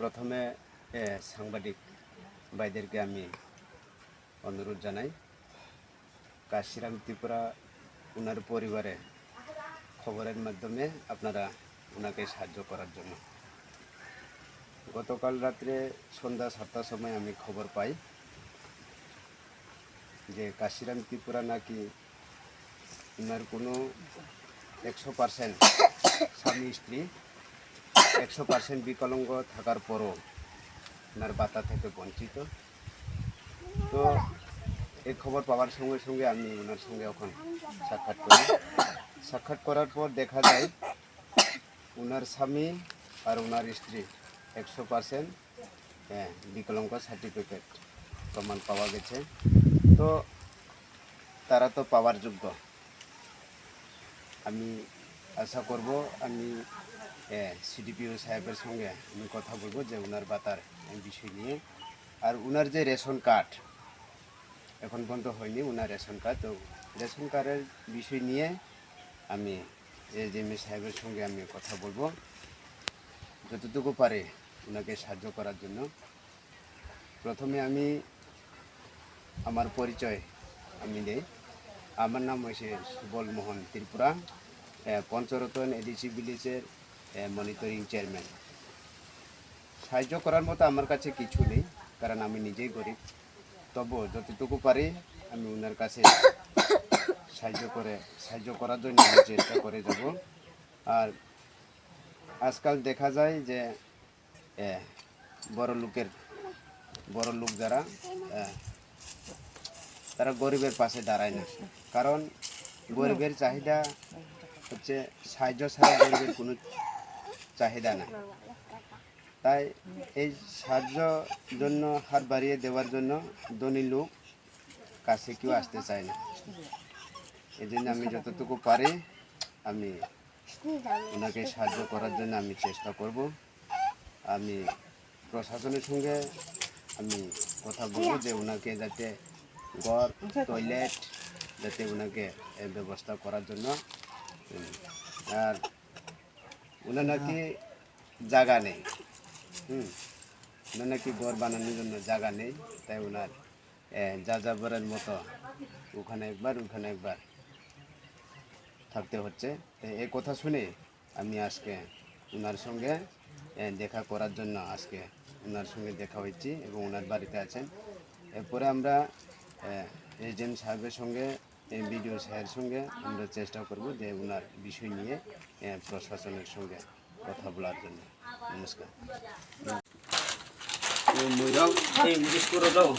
প্রথমে সাংবাদিক ভাইদেরকে আমি অনুরোধ জানাই, কাশিরাম ত্রিপুরা ওনার পরিবারে খবরের মাধ্যমে আপনারা ওনাকে সাহায্য করার জন্য। গতকাল রাত্রে সন্ধ্যা সাতটার সময় আমি খবর পাই যে কাশিরাম ত্রিপুরা নাকি ওনার কোনো একশো পার্সেন্ট স্বামী স্ত্রী একশো পার্সেন্ট বিকলাঙ্গ থাকার পরও ওনার বাতা থেকে বঞ্চিত। তো এই খবর পাওয়ার সঙ্গে সঙ্গে আমি ওনার সঙ্গে এখন সাক্ষাৎ করি। সাক্ষাৎ করার পর দেখা যায় ওনার স্বামী আর ওনার স্ত্রী একশো পার্সেন্ট হ্যাঁ বিকলাঙ্গ সার্টিফিকেট প্রমাণ পাওয়া গেছে। তো তারা তো পাওয়ার যোগ্য। আমি আশা করব আমি সিডিপিও সাহেবের সঙ্গে আমি কথা বলব যে ওনার বাতার বিষয় নিয়ে। আর ওনার যে রেশন কার্ড, এখন পর্যন্ত হয়নি ওনার রেশন কার্ড। তো রেশন কার্ডের বিষয় নিয়ে আমি এজিএমএ সাহেবের সঙ্গে আমি কথা বলব। যতটুকু পারে ওনাকে সাহায্য করার জন্য। প্রথমে আমি আমার পরিচয় আমি দেই আমার নাম হয়েছে সুবল মোহন ত্রিপুরা। পঞ্চরতন এডিসি ভিলেজের মনিটরিং চেয়ারম্যান সাহায্য করার মতো আমার কাছে কিছু নেই, কারণ আমি নিজেই গরিব। তবু যতটুকু পারি আমি ওনার কাছে সাহায্য করে, সাহায্য করার জন্য আমি চেষ্টা করে যাব। আর আজকাল দেখা যায় যে বড় লোকের, বড় লোক যারা তারা গরিবের পাশে দাঁড়ায় না। কারণ গরিবের চাহিদা হচ্ছে সাহায্য ছাড়া গরিবের কোনো চাহিদা না তাই এই সাহায্য জন্য হাত বাড়িয়ে দেওয়ার জন্য ধনী লোক কাছে কেউ আসতে চায় না। এই জন্য আমি যতটুকু পারি আমি ওনাকে সাহায্য করার জন্য আমি চেষ্টা করব। আমি প্রশাসনের সঙ্গে আমি কথা বলব যে ওনাকে যাতে ঘর, টয়লেট যাতে ওনাকে ব্যবস্থা করার জন্য আর ওনার নাকি জায়গা নেই। হুম। ওনার নাকি ঘর বানানোর জন্য জায়গা নেই তাই ওনার এ, যাযাবরের মতো ওখানে একবার ওখানে একবার থাকতে হচ্ছে। তো এই কথা শুনে আমি আজকে ওনার সঙ্গে দেখা করার জন্য আজকে ওনার সঙ্গে দেখা হয়েছি এবং ওনার বাড়িতে আছেন। এরপরে আমরা এজেন্ট সাহেবের সঙ্গে বিডিও সাহেবের সঙ্গে আমরা চেষ্টা করব যে ওনার বিষয় নিয়ে প্রশাসনের সঙ্গে কথা বলার জন্য। নমস্কার। ময়ূরাও এই বিস্কুট দাও